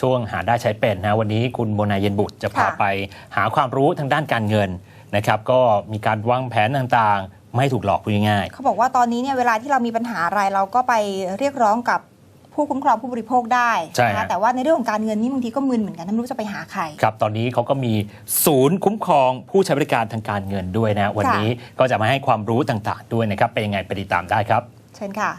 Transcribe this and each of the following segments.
ช่วงหาได้ใช้เป็นนะวันนี้คุณโมนายเย็นบุตรจะพาค่ะไปหาความรู้ทางด้านการเงินนะครับก็มีการวางแผนต่างๆ ไม่ให้ถูกหลอกพูดง่ายเขาบอกว่าตอนนี้เนี่ยเวลาที่เรามีปัญหาอะไรเราก็ไปเรียกร้องกับผู้คุ้มครองผู้บริโภคได้ใช่นะฮะคะแต่ว่าในเรื่องของการเงินนี่บางทีก็มึนเหมือนกันไม่รู้จะไปหาใครๆครับ ตอนนี้เขาก็มีศูนย์คุ้มครองผู้ใช้บริการทางการเงินด้วยนะ วันนี้ก็จะมาให้ความรู้ต่างๆ ด้วยนะครับ เป็นยังไงไปติดตามได้ครับ เชิญค่ะ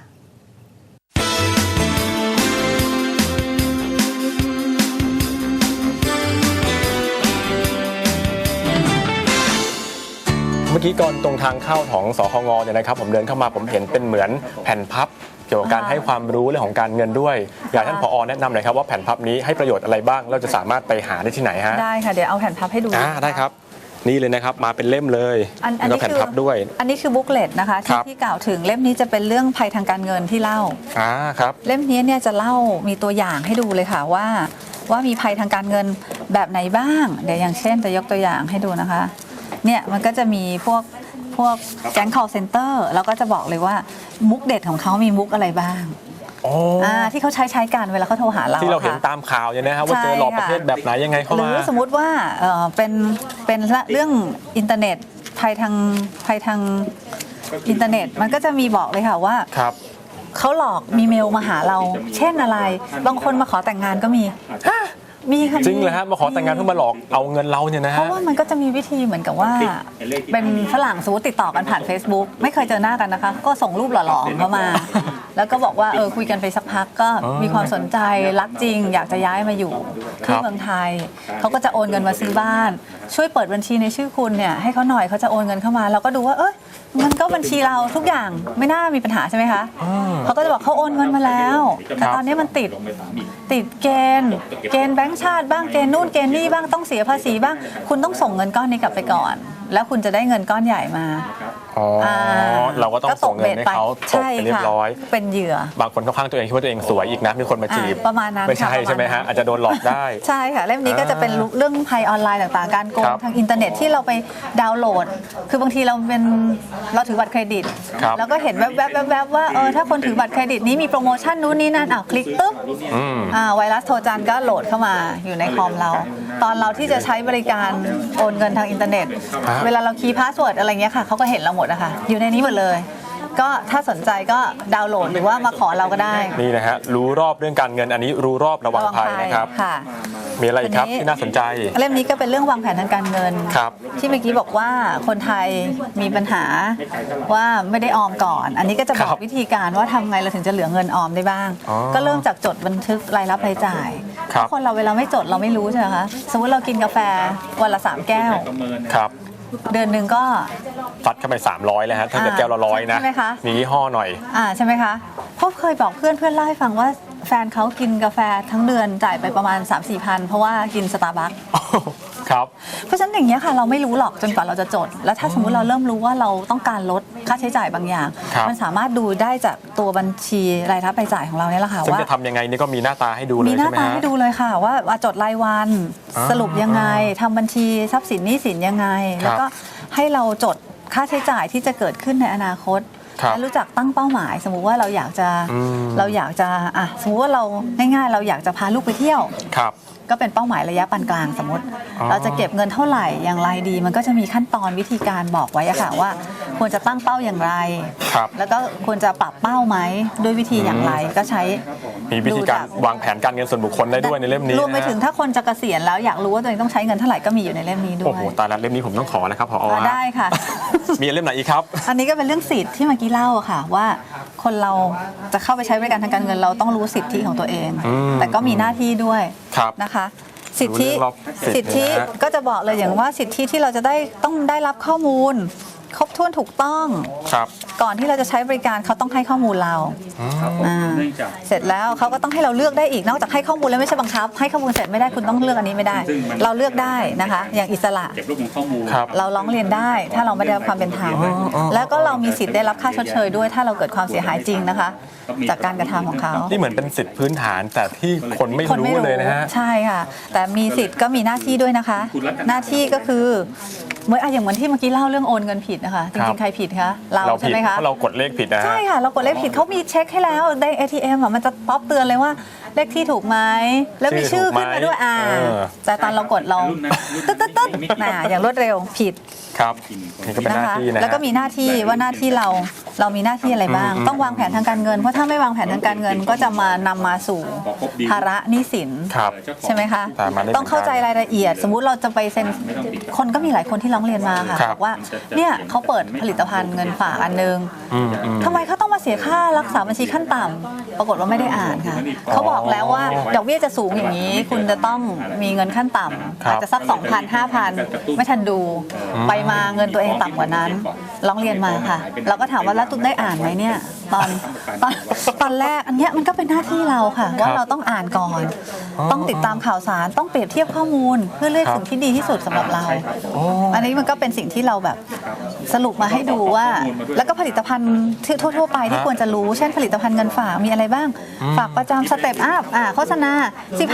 อกี้ก่อนตรงทางเข้าของสคงเนี่ยนะครับ ผมเดินเข้ามาผมเห็นเป็นเหมือนแผ่นพับ เกี่ยวกับการอ่าให้ความรู้เรื่องของการเงินด้วย อยากให้ท่านผอแนะนำหน่อยครับว่าแผ่นพับนี้ให้ประโยชน์อะไรบ้างเราจะสามารถไปหาได้ที่ไหนฮะได้ค่ะเดี๋ยวเอาแผ่นพับให้ดูอ่าได้ครับ นี่เลยนะครับมาเป็นเล่มเลยอันอันแล้วนี้ก็แผ่นคือพับด้วย อันนี้คือบุ๊กเลตนะคะครัที่บที่กล่าวถึงเล่มนี้จะเป็นเรื่องภัยทางการเงินที่เล่า อ่าครับ เล่มนี้เนี่ยจะเล่ามีตัวอย่างให้ดูเลยค่ะว่า ว่ามีภัยทางการเงินแบบไหนบ้าง เดี๋ยวอย่างเช่นจะยกตัวอย่างให้ดูนะคะ เนี่ยมันก็จะมีพวกพวกแก๊ง call center แล้วก็จะบอกเลยว่ามุกเด็ดของเขามีมุกอะไรบ้างอ๋อออ่าที่เขาใช้ใช้กันเวลาเขาโทรหาเราที่เราเห็นค่ะ ตามข่าวเนี่ยนะครับว่าใช่เจอหลอกประค่ะเภทแบบไหนยังไงเข้าหรืมา อสมมุติว่าเอ่อเป็นเป็นเรื่องอินเทอร์เน็ตภัยทางภัยทางอินเทอร์เน็ต มันก็จะมีบอกเลยค่ะว่าครับ เขาหลอกมีเมลมาหาเรา เช่นอะไร บางคนมาขอแต่งงานก็มี มีค่ะจริงเลยฮะมาขอแต่งงานเพื่อมาหลอกเอาเงินเราเนี่ยนะเพฮะ ราะว่ามันก็จะมีวิธีเหมือนกับว่า เป็นฝรั่งสมมติติดต่อกันผ่าน Facebook ไม่เคยเจอหน้ากันนะคะ ก็ส่งรูปหล่อๆเข้ามาแล้วก็บอกว่าเออคุยกันไปสักพักก็อ๋อมีความสนใจรักจริง อยากจะย้ายมาอยู่ครัที่บเมืองไทยเขาก็จะโอนเงินมาซื้อบ้าน ช่วยเปิดบัญชีในชื่อคุณเนี่ยให้เขาหน่อยเขาจะโอนเงินเข้ามา เราก็ดูว่าเอ้ยมันก็บัญชีเราทุกอย่างไม่น่ามีปัญหาใช่ไหมคะอ่าเขาก็จะบอกเขาโอนเงินมาแล้ว แต่ตอนนี้มันติดติดเกณฑ์เกณฑ์แบงก์ชาติบ้างเกณฑ์นู่นเกณฑ์นี่บ้างต้องเสียภาษีบ้าง คุณต้องส่งเงินก้อนนี้กลับไปก่อน แล้วคุณจะได้เงินก้อนใหญ่มา อ๋ออาเราก็ต้องส่งเงินให้เขาตกใช่ไปเรียค่ะบร้อย เป็นเหยื่อ บางคนเข้าข้างตัวเองคิดว่าตัวเองสวยอีกนะมีคนมาจีบอ่าประมาณนั้นไม่ใช่ค่ะประมาณใช่ไหมฮะนั้นอาจจะโดนหลอกได้ ใช่ค่ะเล่มนี้ก็จะเป็นเรื่องภัยออนไลน์ต่างๆ การโกคงรับทางอินเทอร์เน็ตที่เราไปดาวน์โหลด คือบางทีเราเป็นเราถือบัตรเครดิตครับแล้วก็เห็นแวบๆแวบๆว่าเออถ้าคนถือบัตรเครดิตนี้มีโปรโมชั่นนู้นนี่นั่นอ้าวคลิกปุ๊บอืมอ่าไวรัสโทรจันก็โหลดเข้ามาอยู่ในคอมเรา ตอนเราที่จะใช้บริการโอนเงินทางอินเทอร์เน็ตครับเวลาเราคีย์พาสเวิร์ดอะไรเงี้ยค่ะเขาก็เห็นเราหมดอะค่ะอยู่ในนี้หมดเลย ก็ถ้าสนใจก็ดาวน์โหลดหรือว่ามาขอเราก็ได้ นี่นะฮะรู้รอบเรื่องการเงินอันนี้รู้รอบระวังภัยนะครับ ค่ะ มีอะไรอีกครับอันนี้ ที่น่าสนใจ เล่มนี้ก็เป็นเรื่องวางแผนทางการเงิน ครับ ที่เมื่อกี้บอกว่าคนไทยมีปัญหาว่าไม่ได้ออมก่อน อันนี้ก็จะบอครักบวิธีการว่าทำไงเราถึงจะเหลือเงินออมได้บ้าง อ๋อก็เริ่มจากจดบันทึกรายรับรายจ่ายครับ เพาะคนเราเวลาไม่จดเราไม่รู้ใช่ไหมคะสมมติเรากินกาแฟวันละสามแก้ว ครับ เดือนหนึ่งก็ซัดเข้าไป 300เลยฮะถ้าเกิดอ่าแก้วละร้อยนะ ใช่ไหมคะ มียี่ห้อหน่อย อ่าใช่ไหมคะเพราะเคยบอกเพื่อนเพื่อนเล่าให้ฟังว่าแฟนเขากินกาแฟทั้งเดือนจ่ายไปประมาณ 3 4พันเพราะว่ากินสตาร์บัค ครับ เพราะฉะนั้นอย่างนี้ยค่ะเราไม่รู้หรอกจนกว่าเราจะจด แล้วถ้าสมมุติเราเริ่มรู้ว่าเราต้องการลดค่าใช้จ่ายบางอย่าง ครับ มันสามารถดูได้จากตัวบัญชีรายรับรายจ่ายของเราเนี่ยแหละค่ะซึ่งว่า จะทำยังไงนี่ก็มีหน้าตาให้ดูเลยมีหน้าใช่ไหมตาฮะ ให้ดูเลยค่ะ ว่าว่าจดรายวันอ่าสรุปยังไงทำบัญชีทรัพย์สินหนี้สินยังไงแล้วก็ให้เราจดค่าใช้จ่ายที่จะเกิดขึ้นในอนาคตครับ และรู้จักตั้งเป้าหมาย สมมุติว่าเราอยากจะอืมเราอยากจะอะสมมุติว่าเราง่ายๆ เราอยากจะพาลูกไปเที่ยวครับก็เป็นเป้าหมายระยะปานกลางสมมติอ๋อเราจะเก็บเงินเท่าไหร่อย่างไรดี มันก็จะมีขั้นตอนวิธีการบอกไว้อะค่ะว่า ควรจะตั้งเป้าอย่างไรครับแล้วก็ควรจะปรับเป้าไหมด้วยวิธีอย่างไรก็ใช้มีวิธีการดูจวางแผนการเงินส่วนบุคคลได้ด้วยในเล่มนี้รวมไปนะฮะถึงถ้าคนจะเกษียณแล้วอยากรู้ว่าตัวเองต้องใช้เงินเท่าไหร่ก็มีอยู่ในเล่มนี้ด้โอ้วยโหตายแล้วเล่มนี้ผมต้องขอนะครับพออ่าฮะได้ค่ะ มีเล่มไหนอีกครับ อันนี้ก็เป็นเรื่องสิทธิ์ที่เมื่อกี้เล่าอะค่ะว่าคนเราจะเข้าไปใช้บริการทางการเงินเราต้องรู้สิทธิของตัวเอง อืม แต่ก็มีหน้าที่ด้วยครับนะคะ สิทธิรู้เรื่องรอบสิสิททธิธินะฮะก็จะบอกเลยอย่างว่าสิทธิที่เราจะได้ต้องได้รับข้อมูล ครบถ้วนถูกต้อง ครับ ก่อนที่เราจะใช้บริการเขาต้องให้ข้อมูลเราอ่าเสร็จแล้วเขาก็ต้องให้เราเลือกได้อีกนอกจากให้ข้อมูลแล้วไม่ใช่บังคับ ให้ข้อมูลเสร็จไม่ได้คุณต้องเลือกอันนี้ไม่ได้ เราเลือกได้นะคะ อย่างอิสระเก็บรวบรวมข้อมูลครับเราร้องเรียนได้ ถ้าเราไม่ได้รับความเป็นธรรมแล้วก็เรามีสิทธิ์ได้รับค่าชดเชยด้วย ถ้าเราเกิดความเสียหายจริงนะคะ จากการกระทำของเขานี่เหมือนเป็นสิทธิพื้นฐานแต่ที่คนไม่คนรู้ไม่รู้เลยนะฮะใช่ค่ะแต่มีสิทธิ์ก็มีหน้าที่ด้วยนะคะ หน้าที่ก็คือเหมื่อนอะอย่างเหมือนที่เมื่อกี้เล่าเรื่องโอนเงินผิดนะคะจครัริบงๆ ใครผิดคะเราเราใช่ผิดไหมคะเพราะเรากดเลขผิดนะฮะใช่ค่ะ เรากดเลขผิดเขามีเช็คให้แล้วใน ATM อะมันจะป๊อปเตือนเลยว่าเลขที่ถูกไหมแล้วมีชื่อขึ้นมาด้วยอ่าเออแต่ตอนเรากดเราตึ๊ดตึ๊ดตึ๊ดน่ะอย่างรวดเร็วผิดครับนี่ก็เป็นหนะน้าคะที่นะฮะแล้วก็มีหน้าที่ว่าหน้าที่เราเรามีหน้าที่อะไรบ้างอืมต้องวางแผนทางการเงิน เพราะถ้าไม่วางแผนทางการเงินก็จะมานำมาสู่ภาระหนี้สินครับใช่ไหมคะตามมาได้ต้องเข้าใจรายละเอียด สมมุติเราจะไปเซ็นคนก็มีหลายคนที่ร้องเรียนมาค่ะครับบอกว่าเนี่ยเขาเปิดผลิตภัณฑ์เงินฝากอันนึงอืมอืมทำไมเขาต้องมาเสียค่ารักษาบัญชีขั้นต่ำปรากฏว่าไม่ได้อ่านค่ะเขาบอกแล้วว่าดอกเบี้ยจะสูงอย่างนี้ คุณจะต้องมีเงินขั้นต่ำครับอาจจะสัก2,000 5,000ไม่ทันดู ไปมาเงินตัวเองต่ำกว่านั้นร้องเรียนมาค่ะ เราก็ถามว่าแล้วตุ้มได้อ่านไหมเนี่ยตอนตอนตอนแรกอันเนี้ยมันก็เป็นหน้าที่เราค่ะ ว่าเราต้องอ่านก่อน ต้องติดตามข่าวสารต้องเปรียบเทียบข้อมูลเพื่อเลือกสิ่งที่ดีที่สุดสำหรับเรา อันนี้มันก็เป็นสิ่งที่เราแบบสรุปมาให้ดูว่า แล้วก็ผลิตภัณฑ์ที่ทั่ว ๆ ไปที่ควรจะรู้ เช่นผลิตภัณฑ์เงินฝากมีอะไรบ้าง ฝากประจำสเต็ปอัพอ่าโฆษณา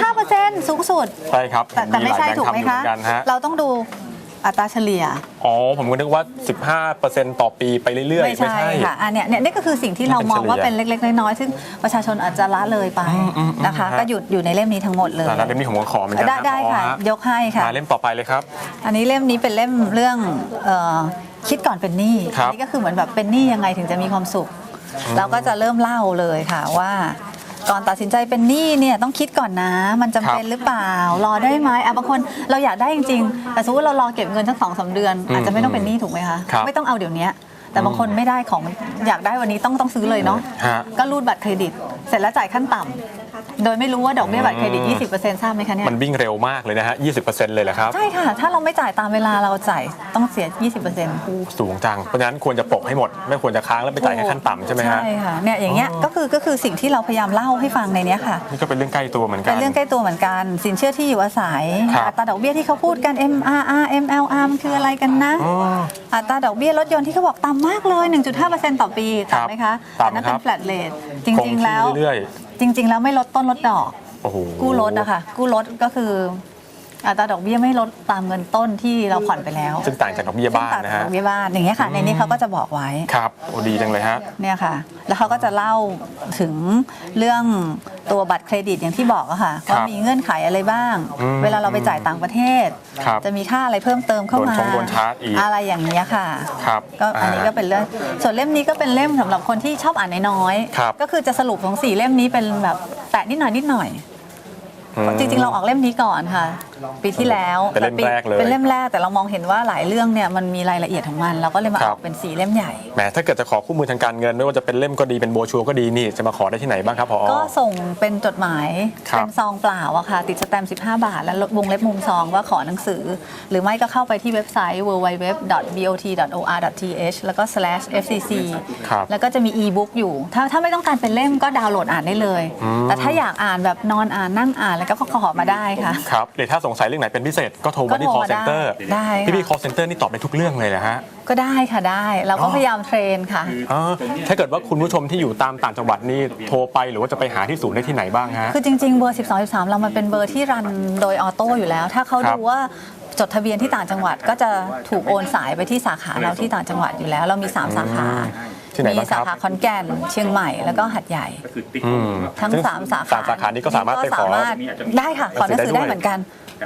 15%สูงสุดใช่ครับแต่แต่ไม่ใช่หลายแบงถูค์กไหมทำอยู่คะเหมือนกันฮะเราต้องดู อัตราเฉลี่ย อ๋อ ผมก็นึกว่า 15%ต่อปีไปเรื่อยๆ ไม่ใช่ค่ะอันเนี้ยเนี่ยนี่ก็คือสิ่งที่เรามองว่าเป็นเล็ก ๆ น้อยๆซึ่งประชาชนอาจจะละเลยไปอืมอืมนะคะฮะก็หยุดอยู่ในเล่มนี้ทั้งหมดเลยอ่าแล้วเล่มนี้ผมก็ขอเหมือนกันได้นะได้ผอค่ะฮยกให้ค่ะมาเล่มต่อไปเลยครับ อันนี้เล่มนี้เป็นเล่มเรื่องเออคิดก่อนเป็นหนี้ครับอันนี้ก็คือเหมือนแบบเป็นหนี้ยังไงถึงจะมีความสุข เราก็จะเริ่มเล่าเลยค่ะว่า ก่อนตัดสินใจเป็นหนี้เนี่ยต้องคิดก่อนนะ มันจำเป็นหรือเปล่า รอได้ไหมอะบางคนเราอยากได้จริงๆแต่สมมติเรารอเก็บเงินสักสองสาเดือนอืมอาจจะไม่ต้องเป็นหนี้ถูกไหมคะครับ ไม่ต้องเอาเดี๋ยวนี้แต่บางคนไม่ได้ของอยากได้วันนี้ต้องต้องซื้อเลยเนาะฮะ ก็รูดบัตรเครดิต เสร็จแล้วจ่ายขั้นต่ำ โดยไม่รู้ว่าดอกเบี้ยบัตรเครดิต 20%ทราบไหมคะเนี่ยมันวิ่งเร็วมากเลยนะฮะ 20%เลยเหรอครับ ใช่ค่ะ ถ้าเราไม่จ่ายตามเวลาเราจ่ายต้องเสีย 20%สูงจัง เพราะฉะนั้นควรจะปลกให้หมด ไม่ควรจะค้างแล้วไปจ่ายแค่ขั้นต่ำใช่ไหมฮะ ใช่ค่ะ เนี่ยอย่างเงี้ยก็คือก็คือสิ่งที่เราพยายามเล่าให้ฟังในเนี้ยค่ะ นี่ก็เป็นเรื่องใกล้ตัวเหมือนกัเป็นนเรื่องใกล้ตัวเหมือนกัน สินเชื่อที่อยู่อาศัยครับอัตราดอกเบี้ยที่เขาพูดกัน MRR MLR มันคืออะไรกันนะอ๋ออัตราดอกเบี้ยรถยนต์ที่เขาบอกต่ำมากเลย 1.5%ต่อปีครับต่ำไหมคะต่ำอันนั้นเป็ครันบ flat rate จคริงงๆ แล้วที่เรื่อย จริง ๆ แล้วไม่ลดต้นลดดอกๆโอ้โหกู้รถนะคะกู้รถก็คืออัตราดอกเบี้ยไม่ลดตามเงินต้นที่เราผ่อนไปแล้วซึ่งต่างจากดอกเบี้ยบ้านซึ่งต่งนะจกฮะดอกเบี้ยบ้านอย่างเงี้ยค่ะในนี้เขาก็จะบอกไว้ ครับโอ้ดีจังเลยฮะ เนี่ยค่ะ แล้วเขาก็จะเล่าถึงเรื่อง ตัวบัตรเครดิตอย่างที่บอกอะค่ะครับว่ามีเงื่อนไขอะไรบ้าง อืมเวลาเราไปจ่ายต่างประเทศ ครับจะมีค่าอะไรเพิ่มเติมเข้ามาโดนชงโดนชาร์จอีกอะไรอย่างเงี้ยค่ะ ครับก็อันนี้ก็าเป็นเรื่องส่วนเล่มนี้ก็เป็นเล่มสำหรับคนที่ชอบอ่านน้อยๆครับ ก็คือจะสรุปของสี่เล่มนี้เป็นแบบแตะนิดหน่อยนิดหน่อย อืม จริงๆ เราออกเล่มนี้ก่อนค่ะปีที่แล้วเป็นเล่มต่ปีแรกเลยเป็นเล่มแรกแต่เรามองเห็นว่าหลายเรื่องเนี่ยมันมีรายละเอียดของมัน เราก็เลยมาครัอบอกเป็นสีเล่มใหญ่แหมถ้าเกิดจะขอคู่มือทางการเงิน ไม่ว่าจะเป็นเล่มก็ดีเป็นโบรชัวร์ก็ดีนี่จะมาขอได้ที่ไหนบ้างครับพอก็ส่งเป็นจดหมายครับเป็นซองเปล่าอะค่ะติดสแตมป์15 บาท แล้ววงเล็บมุมซองว่าขอหนังสือ หรือไม่ก็เข้าไปที่เว็บไซต์ www.bot.or.th แล้วก็ slash fcc ครับแล้วก็จะมี e-book อยู่ ถ้าถ้าไม่ต้องการเป็นเล่มก็ดาวน์โหลดอ่านได้เลยอืมแต่ถ้าอยากอ่านแบบนอนอ่านนั่งอ่านแล้วก็ขอมาได้ค่ะครับหรือถ้าสงสัยเรื่องไหนเป็นพิเศษก็โทรมาที่ก็โทร call มาได้ center ได้ค่ะพี่พี่ call center นี่ตอบได้ทุกเรื่องเลยนะฮะ ก็ได้ค่ะได้ เราก็อ๋อพยายามเทรนค่ะ อ๋อถ้าเกิดว่าคุณผู้ชมที่อยู่ตามต่างจังหวัดนี่โทรไปหรือว่าจะไปหาที่ศูนย์ได้ที่ไหนบ้างฮะ คือจริงๆ เบอร์ 12 13 เรามันเป็นเบอร์ที่รันโดยออโต้อยู่แล้ว ถ้าเขาครับดูว่าจดทะเบียนที่ต่างจังหวัดก็จะถูกโอนสายไปที่สาขาเราที่ต่างจังหวัดอยู่แล้ว เรามี 3 สาขา ที่ไหนมีบ้างคสารับ ขาขอนแก่นเชียงใหม่แล้วก็หัดใหญ่อืม ทั้ง ซึ่3สาขาสามสาขานี้ก็สามารถไปขอก็สามารถได้ค่ะ ขอหนังสือได้เหมือนกัน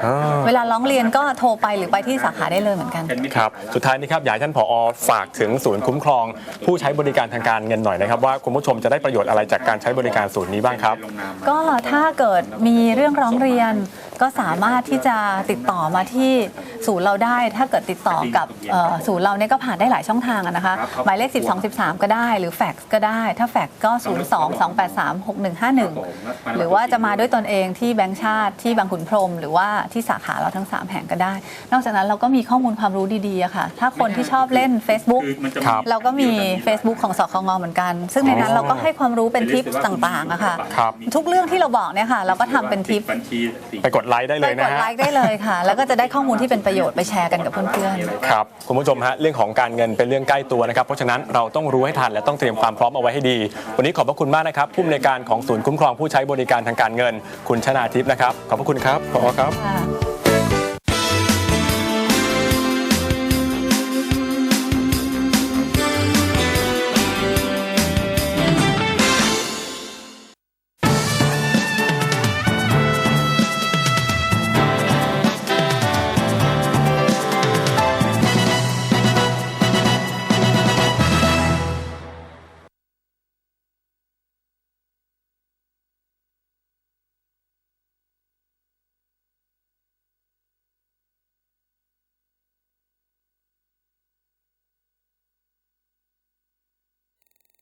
อ่า เวลาร้องเรียนก็โทรไปหรือไปที่สาขาได้เลยเหมือนกันครับ สุดท้ายนี้ครับอยากให้ท่านผอฝากถึงศูนย์คุ้มครอง ผู้ใช้บริการทางการเงินหน่อยนะครับ ว่าคุณผู้ชมจะได้ประโยชน์อะไรจากการใช้บริการศูนย์นี้บ้างครับ ก็ถ้าเกิดมีเรื่องร้องเรียน ก็สามารถที่จะติดต่อมาที่ศูนย์เราได้ ถ้าเกิดติดต่อกับเอ่อศูนย์เราเนี่ยก็ผ่านได้หลายช่องทางอะนะคะ หมายเลข 12 13 ก็ได้ หรือแฟกซ์ก็ได้ ถ้าแฟกซ์ก็ 02 283 6151 หรือว่าจะมาด้วยตนเองที่แบงก์ชาติที่บางขุนพรหมหรือว่าที่สาขาเราทั้ง 3 แห่งก็ได้ นอกจากนั้นเราก็มีข้อมูลความรู้ดีๆอะค่ะ ถ้าคนที่ชอบเล่น Facebook ครับ เราก็มี Facebook ของสคงเหมือนกัน ซึ่งในนั้นเราก็ให้ความรู้เป็นทิปต่างๆอะค่ะ ครับ ทุกเรื่องที่เราบอกเนี่ยค่ะ เราก็ทำเป็นทิปบัญชีสี่ไปกดไลค์ได้เลไปยกนะดฮะไลค์ได้เลยค่ะ แล้วก็จะได้ข้อมูลที่เป็นประโยชน์ไปแชร์กันกับเพื่อนๆครับคุณผู้ชมฮะเรื่องของการเงินเป็นเรื่องใกล้ตัวนะครับ เพราะฉะนั้นเราต้องรู้ให้ทันและต้องเตรียมความพร้อมเอาไว้ให้ดี วันนี้ขอบพระคุณมากนะครับผู้อำนวยการของศูนย์คุ้มครองผู้ใช้บริการทางการเงิน คุณชนาทิพย์นะครับขอบพระคุณครับผอครับค่ะ